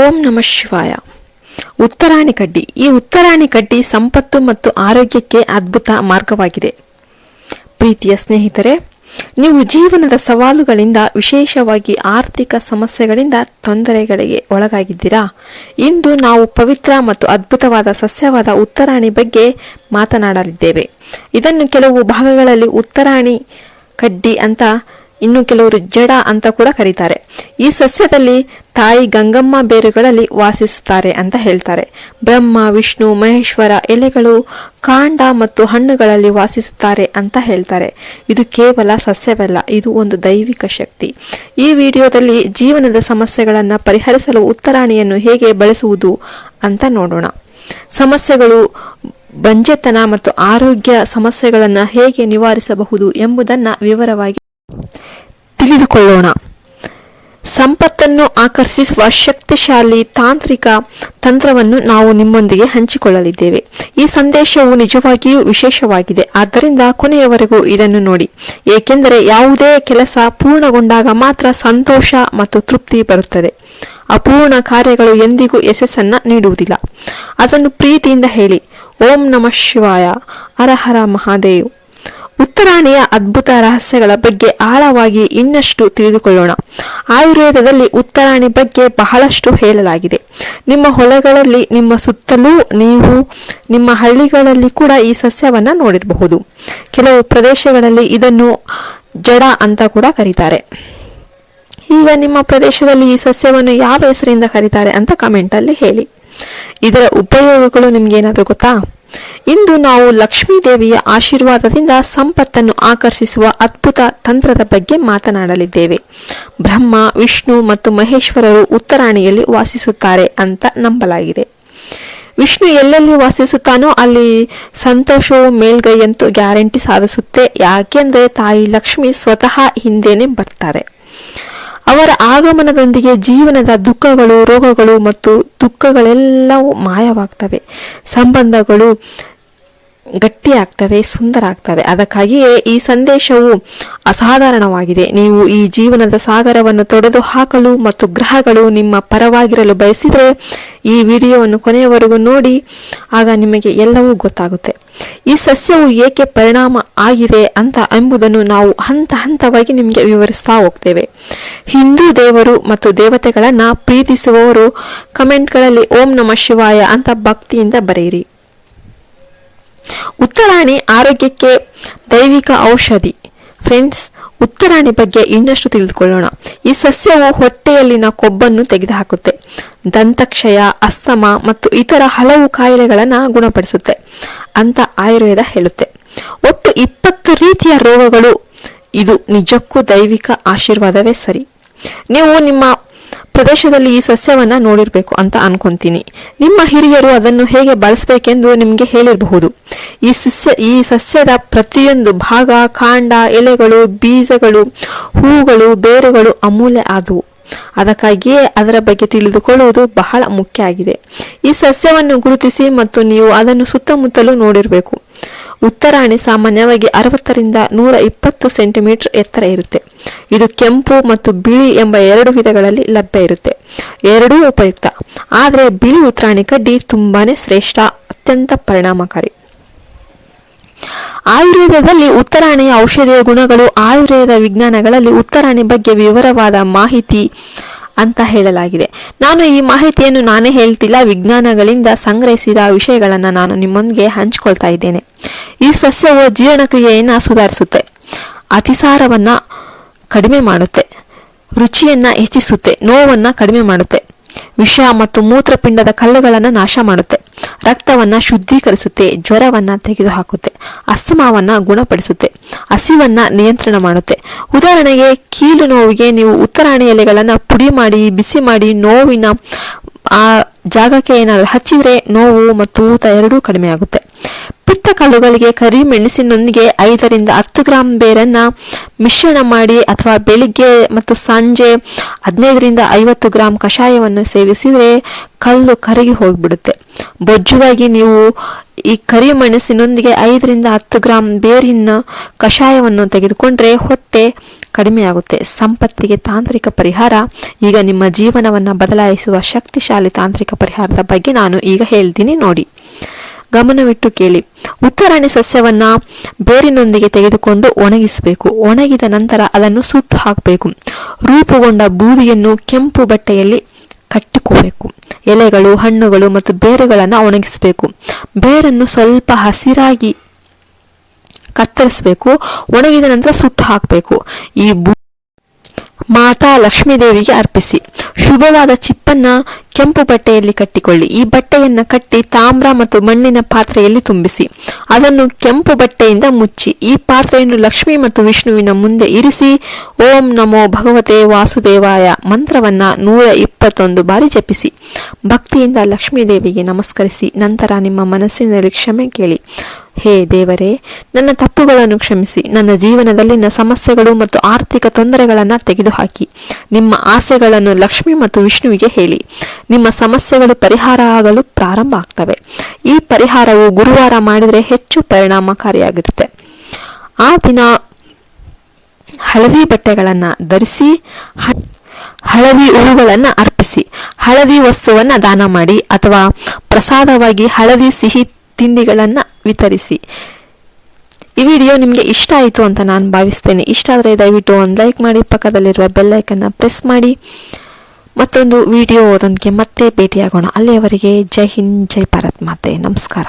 ಓಂ ನಮಃ ಶಿವಾಯ. ಉತ್ತರಾಣಿ ಕಡ್ಡಿ. ಈ ಉತ್ತರಾಣಿ ಕಡ್ಡಿ ಸಂಪತ್ತು ಮತ್ತು ಆರೋಗ್ಯಕ್ಕೆ ಅದ್ಭುತ ಮಾರ್ಗವಾಗಿದೆ. ಪ್ರೀತಿಯ ಸ್ನೇಹಿತರೆ, ನೀವು ಜೀವನದ ಸವಾಲುಗಳಿಂದ, ವಿಶೇಷವಾಗಿ ಆರ್ಥಿಕ ಸಮಸ್ಯೆಗಳಿಂದ ತೊಂದರೆಗಳಿಗೆ ಒಳಗಾಗಿದ್ದೀರಾ? ಇಂದು ನಾವು ಪವಿತ್ರ ಮತ್ತು ಅದ್ಭುತವಾದ ಸಸ್ಯವಾದ ಉತ್ತರಾಣಿ ಬಗ್ಗೆ ಮಾತನಾಡಲಿದ್ದೇವೆ. ಇದನ್ನು ಕೆಲವು ಭಾಗಗಳಲ್ಲಿ ಉತ್ತರಾಣಿ ಕಡ್ಡಿ ಅಂತ, ಇನ್ನು ಕೆಲವರು ಜಡ ಅಂತ ಕೂಡ ಕರೀತಾರೆ. ಈ ಸಸ್ಯದಲ್ಲಿ ತಾಯಿ ಗಂಗಮ್ಮ ಬೇರುಗಳಲ್ಲಿ ವಾಸಿಸುತ್ತಾರೆ ಅಂತ ಹೇಳ್ತಾರೆ. ಬ್ರಹ್ಮ, ವಿಷ್ಣು, ಮಹೇಶ್ವರ ಎಲೆಗಳು ಕಾಂಡ ಮತ್ತು ಹಣ್ಣುಗಳಲ್ಲಿ ವಾಸಿಸುತ್ತಾರೆ ಅಂತ ಹೇಳ್ತಾರೆ. ಇದು ಕೇವಲ ಸಸ್ಯವಲ್ಲ, ಇದು ಒಂದು ದೈವಿಕ ಶಕ್ತಿ. ಈ ವಿಡಿಯೋದಲ್ಲಿ ಜೀವನದ ಸಮಸ್ಯೆಗಳನ್ನು ಪರಿಹರಿಸಲು ಉತ್ತರಾಣಿಯನ್ನು ಹೇಗೆ ಬಳಸುವುದು ಅಂತ ನೋಡೋಣ. ಸಮಸ್ಯೆಗಳು ಬಂಜೆತನ ಮತ್ತು ಆರೋಗ್ಯ ಸಮಸ್ಯೆಗಳನ್ನು ಹೇಗೆ ನಿವಾರಿಸಬಹುದು ಎಂಬುದನ್ನು ವಿವರವಾಗಿ ತಿಳಿದುಕೊಳ್ಳೋಣ. ಸಂಪತ್ತನ್ನು ಆಕರ್ಷಿಸುವ ಶಕ್ತಿಶಾಲಿ ತಾಂತ್ರಿಕ ತಂತ್ರವನ್ನು ನಾವು ನಿಮ್ಮೊಂದಿಗೆ ಹಂಚಿಕೊಳ್ಳಲಿದ್ದೇವೆ. ಈ ಸಂದೇಶವು ನಿಜವಾಗಿಯೂ ವಿಶೇಷವಾಗಿದೆ. ಆದ್ದರಿಂದ ಕೊನೆಯವರೆಗೂ ಇದನ್ನು ನೋಡಿ. ಏಕೆಂದರೆ ಯಾವುದೇ ಕೆಲಸ ಪೂರ್ಣಗೊಂಡಾಗ ಮಾತ್ರ ಸಂತೋಷ ಮತ್ತು ತೃಪ್ತಿ ಬರುತ್ತದೆ. ಅಪೂರ್ಣ ಕಾರ್ಯಗಳು ಎಂದಿಗೂ ಯಶಸ್ಸನ್ನ ನೀಡುವುದಿಲ್ಲ. ಅದನ್ನು ಪ್ರೀತಿಯಿಂದ ಹೇಳಿ. ಓಂ ನಮಃ ಶಿವಾಯ. ಅರಹರ ಮಹಾದೇವ್. ಉತ್ತರಾಣಿಯ ಅದ್ಭುತ ರಹಸ್ಯಗಳ ಬಗ್ಗೆ ಆಳವಾಗಿ ಇನ್ನಷ್ಟು ತಿಳಿದುಕೊಳ್ಳೋಣ. ಆಯುರ್ವೇದದಲ್ಲಿ ಉತ್ತರಾಣಿ ಬಗ್ಗೆ ಬಹಳಷ್ಟು ಹೇಳಲಾಗಿದೆ. ನಿಮ್ಮ ಹೊಲಗಳಲ್ಲಿ, ನಿಮ್ಮ ಸುತ್ತಲೂ ನೀವು, ನಿಮ್ಮ ಹಳ್ಳಿಗಳಲ್ಲಿ ಕೂಡ ಈ ಸಸ್ಯವನ್ನ ನೋಡಿರಬಹುದು. ಕೆಲವು ಪ್ರದೇಶಗಳಲ್ಲಿ ಇದನ್ನು ಜಡ ಅಂತ ಕೂಡ ಕರೀತಾರೆ. ಈಗ ನಿಮ್ಮ ಪ್ರದೇಶದಲ್ಲಿ ಈ ಸಸ್ಯವನ್ನು ಯಾವ ಹೆಸರಿಂದ ಕರೀತಾರೆ ಅಂತ ಕಮೆಂಟಲ್ಲಿ ಹೇಳಿ. ಇದರ ಉಪಯೋಗಗಳು ನಿಮ್ಗೆ ಏನಾದರೂ ಗೊತ್ತಾ? ಇಂದು ನಾವು ಲಕ್ಷ್ಮೀ ದೇವಿಯ ಆಶೀರ್ವಾದದಿಂದ ಸಂಪತ್ತನ್ನು ಆಕರ್ಷಿಸುವ ಅದ್ಭುತ ತಂತ್ರದ ಬಗ್ಗೆ ಮಾತನಾಡಲಿದ್ದೇವೆ. ಬ್ರಹ್ಮ, ವಿಷ್ಣು ಮತ್ತು ಮಹೇಶ್ವರರು ಉತ್ತರಾಣಿಯಲ್ಲಿ ವಾಸಿಸುತ್ತಾರೆ ಅಂತ ನಂಬಲಾಗಿದೆ. ವಿಷ್ಣು ಎಲ್ಲೆಲ್ಲಿ ವಾಸಿಸುತ್ತಾನೋ ಅಲ್ಲಿ ಸಂತೋಷವು ಮೇಲ್ಗೈಯಂತೂ ಗ್ಯಾರಂಟಿ ಸಾಧಿಸುತ್ತೆ. ಯಾಕೆಂದರೆ ತಾಯಿ ಲಕ್ಷ್ಮಿ ಸ್ವತಃ ಹಿಂದೇನೆ ಬರ್ತಾರೆ. ಅವರ ಆಗಮನದೊಂದಿಗೆ ಜೀವನದ ದುಃಖಗಳು, ರೋಗಗಳು ಮತ್ತು ದುಃಖಗಳೆಲ್ಲವೂ ಮಾಯವಾಗ್ತವೆ. ಸಂಬಂಧಗಳು ಗಟ್ಟಿಯಾಗ್ತವೆ ಸುಂದರ ಆಗ್ತವೆ ಅದಕ್ಕಾಗಿಯೇ ಈ ಸಂದೇಶವು ಅಸಾಧಾರಣವಾಗಿದೆ. ನೀವು ಈ ಜೀವನದ ಸಾಗರವನ್ನು ತೊಡೆದು ಹಾಕಲು ಮತ್ತು ಗ್ರಹಗಳು ನಿಮ್ಮ ಪರವಾಗಿರಲು ಬಯಸಿದರೆ ಈ ವಿಡಿಯೋವನ್ನು ಕೊನೆಯವರೆಗೂ ನೋಡಿ, ಆಗ ನಿಮಗೆ ಎಲ್ಲವೂ ಗೊತ್ತಾಗುತ್ತೆ. ಈ ಸಸ್ಯವು ಏಕೆ ಪರಿಣಾಮ ಆಗಿದೆ ಅಂತ ಎಂಬುದನ್ನು ನಾವು ಹಂತ ಹಂತವಾಗಿ ನಿಮಗೆ ವಿವರಿಸ್ತಾ ಹೋಗ್ತೇವೆ. ಹಿಂದೂ ದೇವರು ಮತ್ತು ದೇವತೆಗಳನ್ನ ಪ್ರೀತಿಸುವವರು, ಕಮೆಂಟ್ಗಳಲ್ಲಿ ಓಂ ನಮ ಶಿವಾಯ ಅಂತ ಭಕ್ತಿಯಿಂದ ಬರೆಯಿರಿ. ಉತ್ತರಾಣಿ ಆರೋಗ್ಯಕ್ಕೆ ದೈವಿಕ ಔಷಧಿ. ಫ್ರೆಂಡ್ಸ್ ಉತ್ತರಾಣಿ ಬಗ್ಗೆ ಇನ್ನಷ್ಟು ತಿಳಿದುಕೊಳ್ಳೋಣ. ಈ ಸಸ್ಯವು ಹೊಟ್ಟೆಯಲ್ಲಿನ ಕೊಬ್ಬನ್ನು ತೆಗೆದುಹಾಕುತ್ತೆ. ದಂತಕ್ಷಯ, ಅಸ್ತಮ ಮತ್ತು ಇತರ ಹಲವು ಕಾಯಿಲೆಗಳನ್ನು ಗುಣಪಡಿಸುತ್ತೆ ಅಂತ ಆಯುರ್ವೇದ ಹೇಳುತ್ತೆ. ಒಟ್ಟು ಇಪ್ಪತ್ತು ರೀತಿಯ ರೋಗಗಳು. ಇದು ನಿಜಕ್ಕೂ ದೈವಿಕ ಆಶೀರ್ವಾದವೇ ಸರಿ. ನೀವು ನಿಮ್ಮ ಪ್ರದೇಶದಲ್ಲಿ ಈ ಸಸ್ಯವನ್ನ ನೋಡಿರಬೇಕು ಅಂತ ಅನ್ಕೊಂತೀನಿ. ನಿಮ್ಮ ಹಿರಿಯರು ಅದನ್ನು ಹೇಗೆ ಬಳಸಬೇಕೆಂದು ನಿಮಗೆ ಹೇಳಿರಬಹುದು. ಈ ಸಸ್ಯ, ಈ ಸಸ್ಯದ ಪ್ರತಿಯೊಂದು ಭಾಗ, ಕಾಂಡ, ಎಲೆಗಳು, ಬೀಜಗಳು, ಹೂಗಳು, ಬೇರುಗಳು ಅಮೂಲ್ಯ ಆದವು. ಅದಕ್ಕಾಗಿಯೇ ಅದರ ಬಗ್ಗೆ ತಿಳಿದುಕೊಳ್ಳುವುದು ಬಹಳ ಮುಖ್ಯ ಆಗಿದೆ. ಈ ಸಸ್ಯವನ್ನು ಗುರುತಿಸಿ ಮತ್ತು ನೀವು ಅದನ್ನು ಸುತ್ತಮುತ್ತಲೂ ನೋಡಿರಬೇಕು. ಉತ್ತರಾಣಿ ಸಾಮಾನ್ಯವಾಗಿ ಅರವತ್ತರಿಂದ ನೂರ ಇಪ್ಪತ್ತು ಸೆಂಟಿಮೀಟರ್ ಎತ್ತರ ಇರುತ್ತೆ. ಇದು ಕೆಂಪು ಮತ್ತು ಬಿಳಿ ಎಂಬ ಎರಡು ವಿಧಗಳಲ್ಲಿ ಲಭ್ಯ ಇರುತ್ತೆ. ಎರಡೂ ಉಪಯುಕ್ತ. ಆದರೆ ಬಿಳಿ ಉತ್ತರಾಣಿ ಕಡ್ಡಿ ತುಂಬಾನೇ ಶ್ರೇಷ್ಠ, ಅತ್ಯಂತ ಪರಿಣಾಮಕಾರಿ. ಆಯುರ್ವೇದದಲ್ಲಿ ಉತ್ತರಾಣಿಯ ಔಷಧೀಯ ಗುಣಗಳು ಆಯುರ್ವೇದ ವಿಜ್ಞಾನಗಳಲ್ಲಿ ಉತ್ತರಾಣಿ ಬಗ್ಗೆ ವಿವರವಾದ ಮಾಹಿತಿ ಅಂತ ಹೇಳಲಾಗಿದೆ. ನಾನು ಈ ಮಾಹಿತಿಯನ್ನು ನಾನೇ ಹೇಳ್ತಿಲ್ಲ, ವಿಜ್ಞಾನಗಳಿಂದ ಸಂಗ್ರಹಿಸಿದ ವಿಷಯಗಳನ್ನು ನಾನು ನಿಮ್ಮೊಂದಿಗೆ ಹಂಚಿಕೊಳ್ತಾ ಇದ್ದೇನೆ. ಈ ಸಸ್ಯವು ಜೀರ್ಣಕ್ರಿಯೆಯನ್ನು ಸುಧಾರಿಸುತ್ತೆ, ಅತಿಸಾರವನ್ನ ಕಡಿಮೆ ಮಾಡುತ್ತೆ, ರುಚಿಯನ್ನು ಹೆಚ್ಚಿಸುತ್ತೆ, ನೋವನ್ನು ಕಡಿಮೆ ಮಾಡುತ್ತೆ, ವಿಷ ಮತ್ತು ಮೂತ್ರಪಿಂಡದ ಕಲ್ಲುಗಳನ್ನು ನಾಶ ಮಾಡುತ್ತೆ. ರಕ್ತವನ್ನ ಶುದ್ಧೀಕರಿಸುತ್ತೆ, ಜ್ವರವನ್ನು ತೆಗೆದುಹಾಕುತ್ತೆ, ಅಸ್ತಮಾವನ್ನು ಗುಣಪಡಿಸುತ್ತೆ, ಹಸಿವನ್ನು ನಿಯಂತ್ರಣ ಮಾಡುತ್ತೆ. ಉದಾಹರಣೆಗೆ, ಕೀಲು ನೋವಿಗೆ ನೀವು ಉತ್ತರಾಣಿ ಎಲೆಗಳನ್ನು ಪುಡಿ ಮಾಡಿ, ಬಿಸಿ ಮಾಡಿ, ನೋವಿನ, ಆ ಜಾಗಕ್ಕೆ ಏನಾದರೂ ಹಚ್ಚಿದರೆ ನೋವು ಮತ್ತು ಊತ ಎರಡೂ ಕಡಿಮೆ ಪಿತ್ತ ಕಲ್ಲುಗಳಿಗೆ ಕರಿಮೆಣಸಿನೊಂದಿಗೆ ಐದರಿಂದ ಹತ್ತು ಗ್ರಾಂ ಬೇರನ್ನ ಮಿಶ್ರಣ ಮಾಡಿ ಅಥವಾ ಬೆಳಿಗ್ಗೆ ಮತ್ತು ಸಂಜೆ ಹದಿನೈದರಿಂದ ಐವತ್ತು ಗ್ರಾಂ ಕಷಾಯವನ್ನು ಸೇವಿಸಿದರೆ ಕಲ್ಲು ಕರಗಿ ಹೋಗಿಬಿಡುತ್ತೆ. ಬೊಜ್ಜುಗಾಗಿ ನೀವು ಈ ಕರಿಮೆಣಸಿನೊಂದಿಗೆ ಐದರಿಂದ ಹತ್ತು ಗ್ರಾಂ ಬೇರಿನ ಕಷಾಯವನ್ನು ತೆಗೆದುಕೊಂಡ್ರೆ ಹೊಟ್ಟೆ ಕಡಿಮೆಯಾಗುತ್ತೆ. ಸಂಪತ್ತಿಗೆ ತಾಂತ್ರಿಕ ಪರಿಹಾರ. ಈಗ ನಿಮ್ಮ ಜೀವನವನ್ನು ಬದಲಾಯಿಸುವ ಶಕ್ತಿಶಾಲಿ ತಾಂತ್ರಿಕ ಪರಿಹಾರದ ಬಗ್ಗೆ ನಾನು ಈಗ ಹೇಳ್ತೀನಿ ನೋಡಿ. ಗಮನವಿಟ್ಟು ಕೇಳಿ. ಉತ್ತರಾಣಿ ಸಸ್ಯವನ್ನ ಬೇರಿನೊಂದಿಗೆ ತೆಗೆದುಕೊಂಡು ಒಣಗಿಸಬೇಕು. ಒಣಗಿದ ನಂತರ ಅದನ್ನು ಸುಟ್ಟು ಹಾಕಬೇಕು. ರೂಪುಗೊಂಡ ಬೂದಿಯನ್ನು ಕೆಂಪು ಬಟ್ಟೆಯಲ್ಲಿ ಕಟ್ಟಿಕೋಬೇಕು. ಎಲೆಗಳು, ಹಣ್ಣುಗಳು ಮತ್ತು ಬೇರುಗಳನ್ನು ಒಣಗಿಸಬೇಕು. ಬೇರನ್ನು ಸ್ವಲ್ಪ ಹಸಿರಾಗಿ ಕತ್ತರಿಸಬೇಕು. ಒಣಗಿದ ನಂತರ ಸುಟ್ಟು ಹಾಕಬೇಕು. ಈ ಬೂ ಮಾತಾ ಲಕ್ಷ್ಮೀದೇವಿಗೆ ಅರ್ಪಿಸಿ. ಶುಭವಾದ ಚಿಪ್ಪನ್ನ ಕೆಂಪು ಬಟ್ಟೆಯಲ್ಲಿ ಕಟ್ಟಿಕೊಳ್ಳಿ. ಈ ಬಟ್ಟೆಯನ್ನ ಕಟ್ಟಿ ತಾಮ್ರ ಮತ್ತು ಮಣ್ಣಿನ ಪಾತ್ರೆಯಲ್ಲಿ ತುಂಬಿಸಿ. ಅದನ್ನು ಕೆಂಪು ಬಟ್ಟೆಯಿಂದ ಮುಚ್ಚಿ, ಈ ಪಾತ್ರೆಯನ್ನು ಲಕ್ಷ್ಮಿ ಮತ್ತು ವಿಷ್ಣುವಿನ ಮುಂದೆ ಇರಿಸಿ, ಓಂ ನಮೋ ಭಗವತೆ ವಾಸುದೇವಾಯ ಮಂತ್ರವನ್ನ ನೂರ ಇಪ್ಪತ್ತೊಂದು ಬಾರಿ ಜಪಿಸಿ. ಭಕ್ತಿಯಿಂದ ಲಕ್ಷ್ಮೀದೇವಿಗೆ ನಮಸ್ಕರಿಸಿ, ನಂತರ ನಿಮ್ಮ ಮನಸ್ಸಿನಲ್ಲಿ ಕ್ಷಮೆ ಕೇಳಿ. ಹೇ ದೇವರೇ, ನನ್ನ ತಪ್ಪುಗಳನ್ನು ಕ್ಷಮಿಸಿ, ನನ್ನ ಜೀವನದಲ್ಲಿನ ಸಮಸ್ಯೆಗಳು ಮತ್ತು ಆರ್ಥಿಕ ತೊಂದರೆಗಳನ್ನು ತೆಗೆದುಹಾಕಿ. ನಿಮ್ಮ ಆಸೆಗಳನ್ನು ಲಕ್ಷ್ಮಿ ಮತ್ತು ವಿಷ್ಣುವಿಗೆ ಹೇಳಿ. ನಿಮ್ಮ ಸಮಸ್ಯೆಗಳು ಪರಿಹಾರ ಆಗಲು ಪ್ರಾರಂಭ ಆಗ್ತವೆ. ಈ ಪರಿಹಾರವು ಗುರುವಾರ ಮಾಡಿದರೆ ಹೆಚ್ಚು ಪರಿಣಾಮಕಾರಿಯಾಗಿರುತ್ತೆ. ಆ ದಿನ ಹಳದಿ ಬಟ್ಟೆಗಳನ್ನು ಧರಿಸಿ ಹಳದಿ ಹೂವುಗಳನ್ನು ಅರ್ಪಿಸಿ, ಹಳದಿ ವಸ್ತುವನ್ನು ದಾನ ಮಾಡಿ ಅಥವಾ ಪ್ರಸಾದವಾಗಿ ಹಳದಿ ಸಿಹಿ ತಿಂಡಿಗಳನ್ನು ವಿತರಿಸಿ. ಈ ವಿಡಿಯೋ ನಿಮಗೆ ಇಷ್ಟ ಆಯಿತು ಅಂತ ನಾನು ಭಾವಿಸ್ತೇನೆ. ಇಷ್ಟ ಆದರೆ ದಯವಿಟ್ಟು ಒಂದು ಲೈಕ್ ಮಾಡಿ, ಪಕ್ಕದಲ್ಲಿರುವ ಬೆಲ್ಲೈಕನ್ನು ಪ್ರೆಸ್ ಮಾಡಿ. ಮತ್ತೊಂದು ವಿಡಿಯೋ ವಿಡಿಯೋದೊಂದಿಗೆ ಮತ್ತೆ ಭೇಟಿಯಾಗೋಣ. ಅಲ್ಲಿಯವರೆಗೆ ಜೈ ಹಿಂದ್, ಜೈ ಭಾರತ್ ಮಾತೆ. ನಮಸ್ಕಾರ.